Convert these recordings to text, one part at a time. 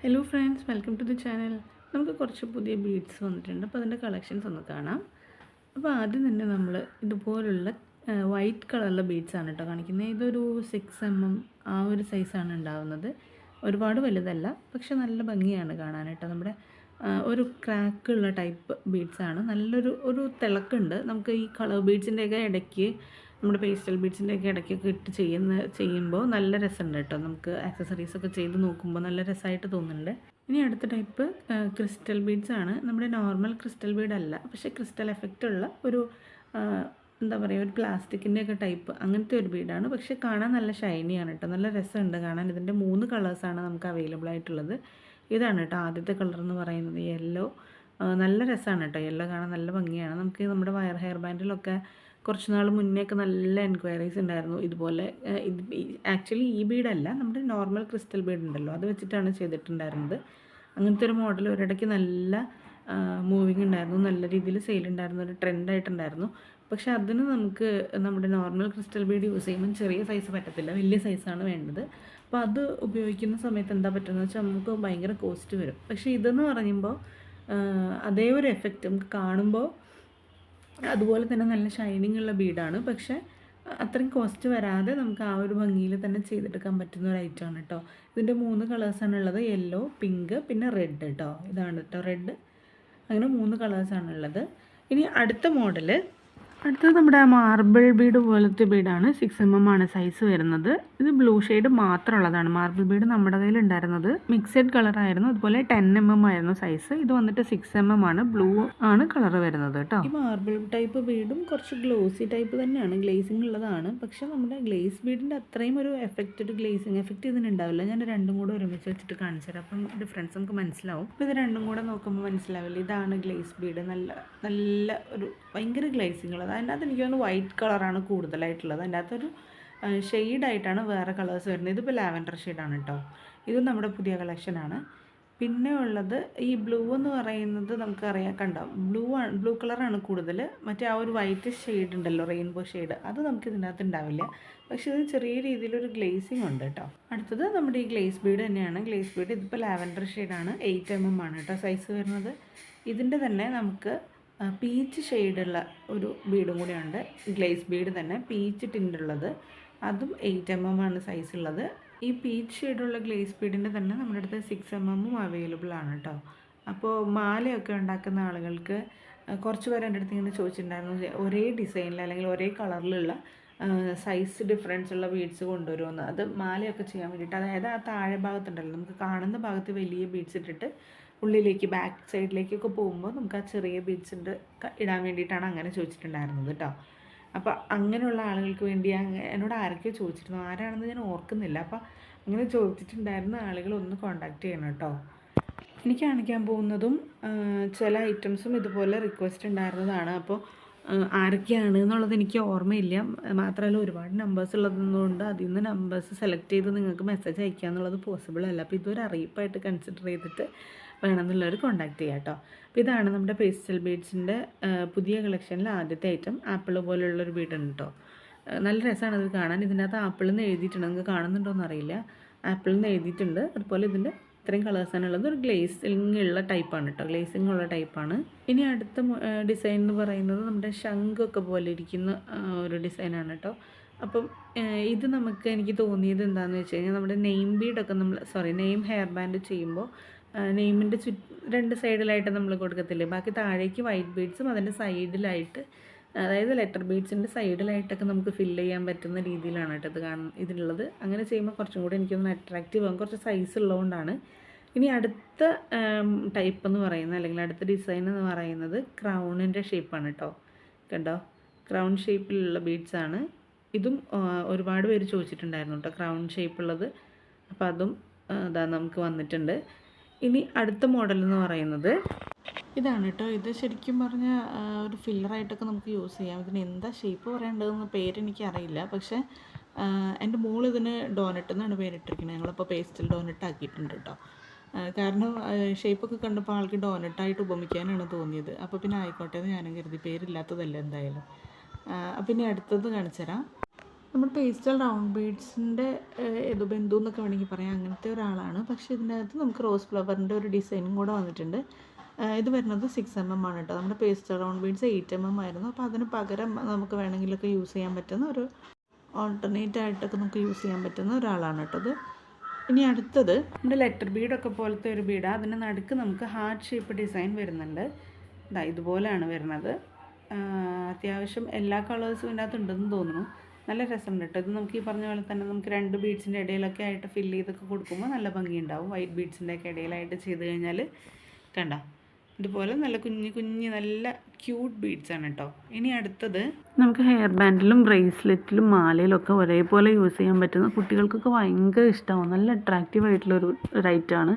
Hello friends welcome to the channel നമുക്ക് കുറച്ച് പുതിയ ബീഡ്സ് വന്നിട്ടുണ്ട്. അപ്പോൾ അതിന്റെ കളക്ഷൻസ് ഒന്ന് കാണാം. അപ്പോൾ ആദ്യം തന്നെ നമ്മൾ ഇതുപോലുള്ള വൈറ്റ് കളറിലെ ബീഡ്സ് ആണ് കേട്ടോ കാണിക്കുന്നത്. ഇതൊരു സിക്സ് എം എം ആ ഒരു സൈസാണ് ഉണ്ടാവുന്നത്. ഒരുപാട് വലുതല്ല പക്ഷെ നല്ല ഭംഗിയാണ് കാണാനായിട്ട് നമ്മുടെ ഒരു ക്രാക്കുള്ള ടൈപ്പ് ബീഡ്സാണ് നല്ലൊരു ഒരു തിളക്കുണ്ട്. നമുക്ക് ഈ കളർ ബീഡ്സിന്റെയൊക്കെ ഇടയ്ക്ക് നമ്മുടെ പേസ്റ്റൽ ബീഡ്സിന്റെയൊക്കെ ഇടയ്ക്കൊക്കെ ഇട്ട് ചെയ്യുന്ന ചെയ്യുമ്പോൾ നല്ല രസമുണ്ട് കേട്ടോ. നമുക്ക് ആക്സസറീസൊക്കെ ചെയ്ത് നോക്കുമ്പോൾ നല്ല രസമായിട്ട് തോന്നുന്നുണ്ട്. ഇനി അടുത്ത ടൈപ്പ് ക്രിസ്റ്റൽ ബീഡ്സ് ആണ്. നമ്മുടെ നോർമൽ ക്രിസ്റ്റൽ ബീഡ് അല്ല. പക്ഷേ ക്രിസ്റ്റൽ എഫക്റ്റ് ഉള്ള ഒരു എന്താ പറയുക ഒരു പ്ലാസ്റ്റിക്കിന്റെ ഒക്കെ ടൈപ്പ് അങ്ങനത്തെ ഒരു ബീഡാണ് പക്ഷേ കാണാൻ നല്ല ഷൈനിയാണ് കേട്ടോ. നല്ല രസമുണ്ട് കാണാൻ. ഇതിന്റെ മൂന്ന് കളേഴ്സാണ് നമുക്ക് അവൈലബിൾ ആയിട്ടുള്ളത്. ഇതാണ് കേട്ടോ ആദ്യത്തെ കളർ എന്ന് പറയുന്നത്. യെല്ലോ നല്ല രസമാണ് കേട്ടോ. യെല്ലോ കാണാൻ നല്ല ഭംഗിയാണ്. നമുക്ക് നമ്മുടെ വയർ ഹെയർ ബാൻഡിലൊക്കെ കുറച്ച് നാൾ മുന്നേ ഒക്കെ നല്ല എൻക്വയറീസ് ഉണ്ടായിരുന്നു. ഇതുപോലെ ഇത് ആക്ച്വലി ഈ ബീഡല്ല നമ്മുടെ നോർമൽ ക്രിസ്റ്റൽ ബീഡ് ഉണ്ടല്ലോ അത് വെച്ചിട്ടാണ് ചെയ്തിട്ടുണ്ടായിരുന്നത്. അങ്ങനത്തെ ഒരു മോഡൽ ഒരിടയ്ക്ക് നല്ല മൂവിങ് ഉണ്ടായിരുന്നു നല്ല രീതിയിൽ സെയിൽ ഉണ്ടായിരുന്നു ഒരു ട്രെൻഡായിട്ടുണ്ടായിരുന്നു പക്ഷെ അതിന് നമുക്ക് നമ്മുടെ നോർമൽ ക്രിസ്റ്റൽ ബീഡ് യൂസ് ചെയ്യുമ്പോൾ ചെറിയ സൈസ് പറ്റത്തില്ല വലിയ സൈസാണ് വേണ്ടത്. അപ്പോൾ അത് ഉപയോഗിക്കുന്ന സമയത്ത് എന്താ പറ്റുന്നത് വെച്ചാൽ നമുക്ക് ഭയങ്കര കോസ്റ്റ് വരും. പക്ഷേ ഇതെന്ന് പറയുമ്പോൾ അതേ ഒരു എഫക്റ്റ് നമുക്ക് കാണുമ്പോൾ അതുപോലെ തന്നെ നല്ല ഷൈനിങ് ഉള്ള ബീഡാണ് പക്ഷേ അത്രയും കോസ്റ്റ് വരാതെ നമുക്ക് ആ ഒരു ഭംഗിയിൽ തന്നെ ചെയ്തെടുക്കാൻ പറ്റുന്ന ഒരു ഐറ്റമാണ് കേട്ടോ ഇതിന്റെ മൂന്ന് കളേഴ്സാണ് ഉള്ളത്. യെല്ലോ പിങ്ക് പിന്നെ റെഡ് കേട്ടോ ഇതാണ് കേട്ടോ റെഡ് അങ്ങനെ മൂന്ന് കളേഴ്സാണ് ഉള്ളത്. ഇനി അടുത്ത മോഡൽ അടുത്തത് നമ്മുടെ മാർബിൾ ബീഡ് പോലത്തെ ബീഡാണ് സിക്സ് എം എം ആണ് സൈസ് വരുന്നത്. ഇത് ബ്ലൂ ഷെയ്ഡ് മാത്രമുള്ളതാണ്. മാർബിൾ ബീഡ് നമ്മുടെ കയ്യിൽ ഉണ്ടായിരുന്നത്. മിക്സഡ് കളർ ആയിരുന്നു. അതുപോലെ ടെൻ എം എം ആയിരുന്നു സൈസ് ഇത് വന്നിട്ട് സിക്സ് എം എം ആണ്. ബ്ലൂ ആണ് കളർ വരുന്നത് കേട്ടോ. ഈ മാർബിൾ ടൈപ്പ് ബീഡും കുറച്ച് ഗ്ലോസി ടൈപ്പ് തന്നെയാണ്. ഗ്ലേസിംഗ് ഉള്ളതാണ്. പക്ഷെ നമ്മുടെ ഗ്ലേസ് ബീഡിന്റെ അത്രയും ഒരു എഫക്റ്റഡ് ഗ്ലേസിംഗ് എഫക്റ്റ് ഇതിനുണ്ടാവില്ല ഞാൻ രണ്ടും കൂടെ ഒരുമിച്ച് വെച്ചിട്ട് കാണിച്ചു തരാം. അപ്പം ഡിഫറൻസ് നമുക്ക് മനസ്സിലാവും. ഇത് രണ്ടും കൂടെ നോക്കുമ്പോൾ മനസ്സിലാവില്ല. ഇതാണ് ഗ്ലേസ് ബീഡ് നല്ല നല്ല ഒരു ഭയങ്കര ഗ്ലേസിംഗ് ഉള്ളത് അതിന്റെ അകത്ത് എനിക്ക് തോന്നുന്നു വൈറ്റ് കളറാണ് കൂടുതലായിട്ടുള്ളത് അതിന്റെ അകത്തൊരു ഷെയ്ഡായിട്ടാണ് വേറെ കളേഴ്സ് വരുന്നത്. ഇതിപ്പോൾ ലാവൻഡർ ഷെയ്ഡാണ് കേട്ടോ ഇത് നമ്മുടെ പുതിയ കളക്ഷനാണ് പിന്നെ ഉള്ളത് ഈ ബ്ലൂ എന്ന് പറയുന്നത് നമുക്കറിയാം കണ്ടോ? ബ്ലൂ ആണ് ബ്ലൂ കളറാണ് കൂടുതൽ മറ്റേ ആ ഒരു വൈറ്റ് ഷെയ്ഡ് ഉണ്ടല്ലോ റെയിൻബോ ഷെയ്ഡ് അത് നമുക്ക് ഇതിനകത്ത് ഉണ്ടാവില്ല. പക്ഷേ ഇത് ചെറിയ രീതിയിലൊരു ഗ്ലേസിങ് ഉണ്ട് കേട്ടോ അടുത്തത് നമ്മുടെ ഈ ഗ്ലേസ് ബീഡ് തന്നെയാണ്. ഗ്ലേസ് ബീഡ് ഇതിപ്പോൾ ലാവൻഡർ ഷെയ്ഡാണ് എയ്റ്റ് എം എം ആണ് കേട്ടോ സൈസ് വരുന്നത്. ഇതിന്റെ തന്നെ നമുക്ക് പീച്ച് ഷെയ്ഡുള്ള ഒരു ബീഡും കൂടെയുണ്ട് ഗ്ലേസ് ബീഡ് തന്നെ. പീച്ച് ടിന്റുള്ളത് അതും എയ്റ്റ് എം എം ആണ് സൈസ് ഉള്ളത് ഈ പീച്ച് ഷെയ്ഡുള്ള ഗ്ലേസ് ബീഡിന്റെ തന്നെ നമ്മുടെ അടുത്ത് സിക്സ് എം എമ്മും അവൈലബിൾ ആണ് കേട്ടോ അപ്പോൾ മാലയൊക്കെ ഉണ്ടാക്കുന്ന ആളുകൾക്ക് കുറച്ച് പേര് എന്റെ അടുത്ത് ഇങ്ങനെ ചോദിച്ചിട്ടുണ്ടായിരുന്നു ഒരേ ഡിസൈനിൽ അല്ലെങ്കിൽ ഒരേ കളറിലുള്ള സൈസ് ഡിഫറൻസ് ഉള്ള ബീഡ്സ് കൊണ്ടുവരുമെന്ന് അത് മാലയൊക്കെ ചെയ്യാൻ വേണ്ടിയിട്ട്. അതായത് ആ താഴെ ഭാഗത്തുണ്ടല്ലോ നമുക്ക് കാണുന്ന ഭാഗത്ത് വലിയ ബീഡ്സ് ഇട്ടിട്ട് ഉള്ളിലേക്ക് ബാക്ക് സൈഡിലേക്കൊക്കെ പോകുമ്പോൾ നമുക്ക് ആ ചെറിയ ബീഡ്സിന്റെ ഇടാൻ വേണ്ടിയിട്ടാണ് അങ്ങനെ ചോദിച്ചിട്ടുണ്ടായിരുന്നത് കേട്ടോ അപ്പോൾ അങ്ങനെയുള്ള ആളുകൾക്ക് വേണ്ടി എന്നോട് ആരൊക്കെയോ ചോദിച്ചിരുന്നു. ആരാണെന്ന് ഞാൻ ഓർക്കുന്നില്ല. അപ്പോൾ അങ്ങനെ ചോദിച്ചിട്ടുണ്ടായിരുന്ന ആളുകൾ ഒന്ന് കോണ്ടാക്ട് ചെയ്യണം കേട്ടോ എനിക്ക് കാണിക്കാൻ പോകുന്നതും ചില ഐറ്റംസും ഇതുപോലെ റിക്വസ്റ്റ് ഉണ്ടായിരുന്നതാണ്. അപ്പോൾ ആരൊക്കെയാണ് എന്നുള്ളത് എനിക്ക് ഓർമ്മയില്ല. മാത്രമല്ല ഒരുപാട് നമ്പേഴ്സ് ഉള്ളതുകൊണ്ട് അതിൽ നിന്ന് നമ്പേഴ്സ് സെലക്ട് ചെയ്ത് നിങ്ങൾക്ക് മെസ്സേജ് അയക്കുക എന്നുള്ളത് പോസിബിൾ അല്ല. അപ്പോൾ ഇതൊരു അറിയിപ്പായിട്ട് കൺസിഡർ ചെയ്തിട്ട് വേണമെന്നുള്ളവർ കോൺടാക്റ്റ് ചെയ്യാം കേട്ടോ. അപ്പോൾ ഇതാണ് നമ്മുടെ പേസ്റ്റൽ ബീഡ്സിന്റെ പുതിയ കളക്ഷനിൽ ആദ്യത്തെ ഐറ്റം ആപ്പിൾ പോലെയുള്ളൊരു ബീഡുണ്ട് കേട്ടോ. നല്ല രസമാണ് ഇത് കാണാൻ. ഇതിനകത്ത് ആപ്പിൾ എന്ന് എഴുതിയിട്ടുണ്ട്. നിങ്ങൾക്ക് കാണുന്നുണ്ടോ എന്നറിയില്ല. ആപ്പിൾ എന്ന് എഴുതിയിട്ടുണ്ട്. അതുപോലെ ഇതിന്റെ ഇത്രയും കളേഴ്സാണുള്ളത് ഒരു ഗ്ലേസിങ് ഉള്ള ടൈപ്പാണ് കേട്ടോ. ഗ്ലേസിങ് ഉള്ള ടൈപ്പാണ് ഇനി അടുത്ത ഡിസൈൻ എന്ന് പറയുന്നത് നമ്മുടെ ശംഖൊക്കെ പോലെ ഇരിക്കുന്ന ഒരു ഡിസൈനാണ് കേട്ടോ. അപ്പം ഇത് നമുക്ക് എനിക്ക് തോന്നിയത് എന്താണെന്ന് വെച്ച് കഴിഞ്ഞാൽ നമ്മുടെ നെയിം ബീഡൊക്കെ നമ്മൾ സോറി നെയിം ഹെയർ ബാൻഡ് ചെയ്യുമ്പോൾ നെയിമിന്റെ ചു രണ്ട് സൈഡിലായിട്ട് നമ്മൾ കൊടുക്കത്തില്ലേ? ബാക്കി താഴേക്ക് വൈറ്റ് ബീഡ്സും അതിന്റെ സൈഡിലായിട്ട് അതായത് ലെറ്റർ ബീഡ്സിന്റെ സൈഡിലായിട്ടൊക്കെ നമുക്ക് ഫില്ല് ചെയ്യാൻ പറ്റുന്ന രീതിയിലാണ് കേട്ടോ ഇത് കാണുന്നത് ഇതിലുള്ളത്. അങ്ങനെ ചെയ്യുമ്പോൾ കുറച്ചും കൂടി എനിക്കൊന്ന് അട്രാക്റ്റീവ് ആകും കുറച്ച് സൈസ് ഉള്ളതുകൊണ്ടാണ്. ഇനി അടുത്ത ടൈപ്പ് എന്ന് പറയുന്നത് അല്ലെങ്കിൽ അടുത്ത ഡിസൈൻ എന്ന് പറയുന്നത് ക്രൗണിന്റെ ഷേപ്പാണ് കേട്ടോ. കണ്ടോ? ക്രൗൺ ഷേപ്പിലുള്ള ബീഡ്സ് ആണ്. ഇതും ഒരുപാട് പേര് ചോദിച്ചിട്ടുണ്ടായിരുന്നു കേട്ടോ ക്രൗൺ ഷേപ്പുള്ളത് അപ്പോൾ അതും അതാ നമുക്ക് വന്നിട്ടുണ്ട്. ഇനി അടുത്ത മോഡൽ എന്ന് പറയുന്നത്. ഇതാണ് കേട്ടോ ഇത് ശരിക്കും പറഞ്ഞാൽ ഒരു ഫില്ലറായിട്ടൊക്കെ നമുക്ക് യൂസ് ചെയ്യാം. ഇതിന് എന്താ ഷേപ്പ് പറയേണ്ടതെന്ന് പേരെനിക്ക് അറിയില്ല പക്ഷേ എന്റെ മോൾ ഇതിന് ഡോനറ്റ് എന്നാണ് പേരിട്ടിരിക്കുന്നത്. ഞങ്ങളിപ്പോൾ പേസ്റ്റൽ ഡോനറ്റ് ആക്കിയിട്ടുണ്ട് കേട്ടോ കാരണം ഷേപ്പൊക്കെ കണ്ടപ്പോൾ ആൾക്ക് ഡോനറ്റായിട്ട് ഉപമിക്കാനാണ് തോന്നിയത്. അപ്പോൾ പിന്നെ ആയിക്കോട്ടെ എന്ന് ഞാനും കരുതി. പേരില്ലാത്തതല്ല എന്തായാലും. പിന്നെ അടുത്തത് കാണിച്ചു തരാം നമ്മുടെ പേസ്റ്റൽ റൗണ്ട് ബീഡ്സിന്റെ ഏതോ ബന്ധു എന്നൊക്കെ വേണമെങ്കിൽ പറയാം. അങ്ങനത്തെ ഒരാളാണ്. പക്ഷേ ഇതിനകത്ത് നമുക്ക് റോസ് ഫ്ലവറിന്റെ ഒരു ഡിസൈനും കൂടെ വന്നിട്ടുണ്ട്. ഇത് വരുന്നത് സിക്സ് എം എം ആണ് കേട്ടോ. നമ്മുടെ pastel round beads eight M M ആയിരുന്നു. അപ്പോൾ അതിന് പകരം നമുക്ക് വേണമെങ്കിലൊക്കെ യൂസ് ചെയ്യാൻ പറ്റുന്ന ഒരു ഓൾട്ടർനേറ്റ് ആയിട്ടൊക്കെ നമുക്ക് യൂസ് ചെയ്യാൻ പറ്റുന്ന ഒരാളാണ് കേട്ടോ ഇത്. ഇനി അടുത്തത് നമ്മുടെ ലെറ്റർ ബീഡൊക്കെ പോലത്തെ ഒരു ബീഡാണ് അതിന്റെ നടുക്ക് നമുക്ക് ഹാർട്ട് ഷേപ്പ് ഡിസൈൻ വരുന്നുണ്ട്. ഇതാ ഇതുപോലെയാണ് വരുന്നത്. അത്യാവശ്യം എല്ലാ കളേഴ്സും ഇതിനകത്ത് ഉണ്ടെന്ന് തോന്നുന്നു. നല്ല രസമുണ്ട് കേട്ടോ ഇത് നമുക്ക് ഈ പറഞ്ഞ പോലെ തന്നെ നമുക്ക് രണ്ട് ബീഡ്സിന്റെ ഇടയിലൊക്കെ ആയിട്ട് ഫില്ല് ചെയ്തൊക്കെ കൊടുക്കുമ്പോൾ നല്ല ഭംഗിയുണ്ടാവും. വൈറ്റ് ബീഡ്സിന്റെ ഒക്കെ ഇടയിലായിട്ട് ചെയ്ത് കഴിഞ്ഞാൽ കണ്ട? ഇതുപോലെ നല്ല കുഞ്ഞ് കുഞ്ഞ് നല്ല ക്യൂട്ട് ബീഡ്സ് ആണ് കേട്ടോ ഇനി അടുത്തത് നമുക്ക് ഹെയർ ബാൻഡിലും ബ്രേസ്ലെറ്റിലും മാലയിലും ഒക്കെ ഒരേപോലെ യൂസ് ചെയ്യാൻ പറ്റുന്ന കുട്ടികൾക്കൊക്കെ ഭയങ്കര ഇഷ്ടമാവും നല്ല അട്രാക്റ്റീവ് ആയിട്ടുള്ളൊരു ഐറ്റമാണ്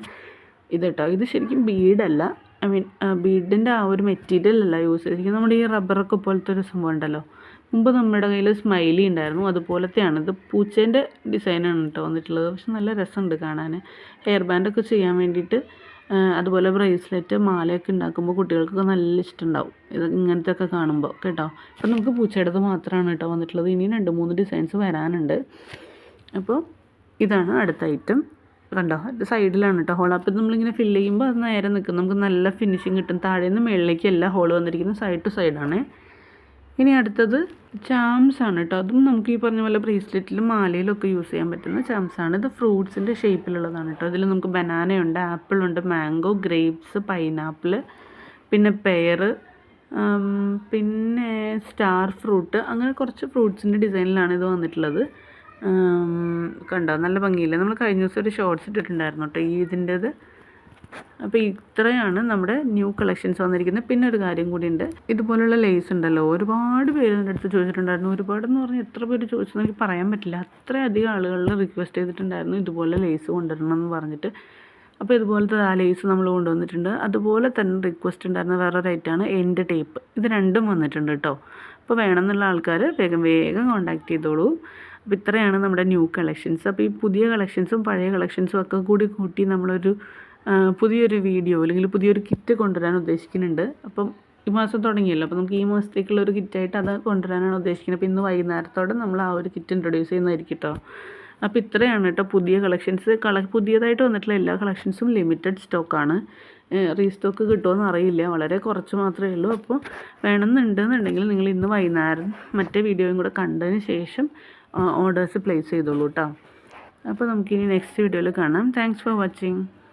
ഇത് കേട്ടോ ഇത് ശരിക്കും ബീഡല്ല ഐ മീൻ ബീഡിന്റെ ആ ഒരു മെറ്റീരിയൽ അല്ല യൂസ് ചെയ്തിരിക്കുന്നത് നമ്മുടെ ഈ റബ്ബറൊക്കെ പോലത്തെ ഒരു സംഭവം ഉണ്ടല്ലോ. മുമ്പ് നമ്മുടെ കയ്യിൽ സ്മൈലി ഉണ്ടായിരുന്നു. അതുപോലത്തെയാണ്. ഇത് പൂച്ചേന്റെ ഡിസൈനാണ് കേട്ടോ വന്നിട്ടുള്ളത്. പക്ഷെ നല്ല രസമുണ്ട് കാണാൻ ഹെയർ ബാൻഡൊക്കെ ചെയ്യാൻ വേണ്ടിയിട്ട് അതുപോലെ ബ്രേസ്ലെറ്റ് മാലയൊക്കെ ഉണ്ടാക്കുമ്പോൾ കുട്ടികൾക്കൊക്കെ നല്ല ഇഷ്ടമുണ്ടാവും. ഇത് ഇങ്ങനത്തെ ഒക്കെ കാണുമ്പോൾ. കേട്ടോ? അപ്പം നമുക്ക് പൂച്ചയുടേത് മാത്രമാണ് കേട്ടോ വന്നിട്ടുള്ളത്. ഇനിയും രണ്ട് മൂന്ന് ഡിസൈൻസ് വരാനുണ്ട്. അപ്പോൾ ഇതാണ് അടുത്ത ഐറ്റം കണ്ടോ? സൈഡിലാണ് കേട്ടോ ഹോൾ അപ്പം നമ്മളിങ്ങനെ ഫില്ല് ചെയ്യുമ്പോൾ അത് നേരെ നിൽക്കും. നമുക്ക് നല്ല ഫിനിഷിങ് കിട്ടും. താഴേന്ന് നിന്ന് മുകളിലേക്ക് എല്ലാ ഹോൾ വന്നിരിക്കുന്നത് സൈഡ് ടു സൈഡാണ് ഇനി അടുത്തത് ചാംസ് ആണ് കേട്ടോ അതും നമുക്ക് ഈ പറഞ്ഞ പോലെ ബ്രേസ്ലെറ്റിലും മാലയിലും ഒക്കെ യൂസ് ചെയ്യാൻ പറ്റുന്ന ചാംസ് ആണ്. ഇത് ഫ്രൂട്ട്സിന്റെ ഷേപ്പിലുള്ളതാണ് കേട്ടോ ഇതിൽ നമുക്ക് ബനാനയുണ്ട് ആപ്പിളുണ്ട് മാംഗോ ഗ്രേപ്സ് പൈനാപ്പിൾ പിന്നെ പെയർ പിന്നെ സ്റ്റാർ ഫ്രൂട്ട് അങ്ങനെ കുറച്ച് ഫ്രൂട്ട്സിന്റെ ഡിസൈനിലാണ് ഇത് വന്നിട്ടുള്ളത്. കണ്ടോ? നല്ല ഭംഗിയില്ല? നമ്മൾ കഴിഞ്ഞ ദിവസം ഒരു ഷോർട്സ് ഇട്ടിട്ടുണ്ടായിരുന്നു കേട്ടോ ഈ ഇതിന്റേത് അപ്പോൾ ഇത്രയാണ് നമ്മുടെ ന്യൂ കളക്ഷൻസ് വന്നിരിക്കുന്നത്. പിന്നെ ഒരു കാര്യം കൂടിയുണ്ട്. ഇതുപോലുള്ള ലേസ് ഉണ്ടല്ലോ. ഒരുപാട് പേര് എന്റെ അടുത്ത് ചോദിച്ചിട്ടുണ്ടായിരുന്നു. ഒരുപാടെന്ന് പറഞ്ഞാൽ എത്ര പേര് ചോദിച്ചെന്ന് എനിക്ക് പറയാൻ പറ്റില്ല. അത്രയധികം ആളുകളിൽ റിക്വസ്റ്റ് ചെയ്തിട്ടുണ്ടായിരുന്നു ഇതുപോലെ ലേസ് കൊണ്ടുവരണം എന്ന് പറഞ്ഞിട്ട്. അപ്പോൾ ഇതുപോലത്തെ ആ ലേസ് നമ്മൾ കൊണ്ടുവന്നിട്ടുണ്ട്. അതുപോലെ തന്നെ റിക്വസ്റ്റ് ഉണ്ടായിരുന്ന വേറൊരു ഐറ്റമാണ് എൻഡ് ടേപ്പ് ഇത് രണ്ടും വന്നിട്ടുണ്ട് കേട്ടോ അപ്പോൾ വേണമെന്നുള്ള ആൾക്കാർ വേഗം വേഗം കോൺടാക്ട് ചെയ്തോളൂ. അപ്പോൾ ഇത്രയാണ് നമ്മുടെ ന്യൂ കളക്ഷൻസ് അപ്പോൾ ഈ പുതിയ കളക്ഷൻസും പഴയ കളക്ഷൻസും ഒക്കെ കൂടി കൂട്ടി നമ്മളൊരു പുതിയൊരു വീഡിയോ അല്ലെങ്കിൽ പുതിയൊരു കിറ്റ് കൊണ്ടുവരാൻ ഉദ്ദേശിക്കുന്നുണ്ട്. അപ്പം ഈ മാസം തുടങ്ങിയല്ലോ. അപ്പോൾ നമുക്ക് ഈ മാസത്തേക്കുള്ള ഒരു കിറ്റായിട്ട് അത് കൊണ്ടുവരാനാണ് ഉദ്ദേശിക്കുന്നത്. അപ്പോൾ ഇന്ന് വൈകുന്നേരത്തോടെ നമ്മൾ ആ ഒരു കിറ്റ് ഇൻട്രൊഡ്യൂസ് ചെയ്യുന്നതായിരിക്കും കേട്ടോ അപ്പോൾ ഇത്രയാണ് കേട്ടോ പുതിയ കളക്ഷൻസ് കള പുതിയതായിട്ട് വന്നിട്ടുള്ള എല്ലാ കളക്ഷൻസും ലിമിറ്റഡ് സ്റ്റോക്കാണ് റീസ്റ്റോക്ക് കിട്ടുമോയെന്ന് അറിയില്ല. വളരെ കുറച്ച് മാത്രമേ ഉള്ളൂ. അപ്പോൾ വേണമെന്നുണ്ടെന്നുണ്ടെങ്കിൽ നിങ്ങൾ ഇന്ന് വൈകുന്നേരം മറ്റേ വീഡിയോയും കൂടെ കണ്ടതിന് ശേഷം ഓർഡേഴ്സ് പ്ലേസ് ചെയ്തോളൂ കേട്ടോ അപ്പോൾ നമുക്കിനി നെക്സ്റ്റ് വീഡിയോയിൽ കാണാം. Thanks for watching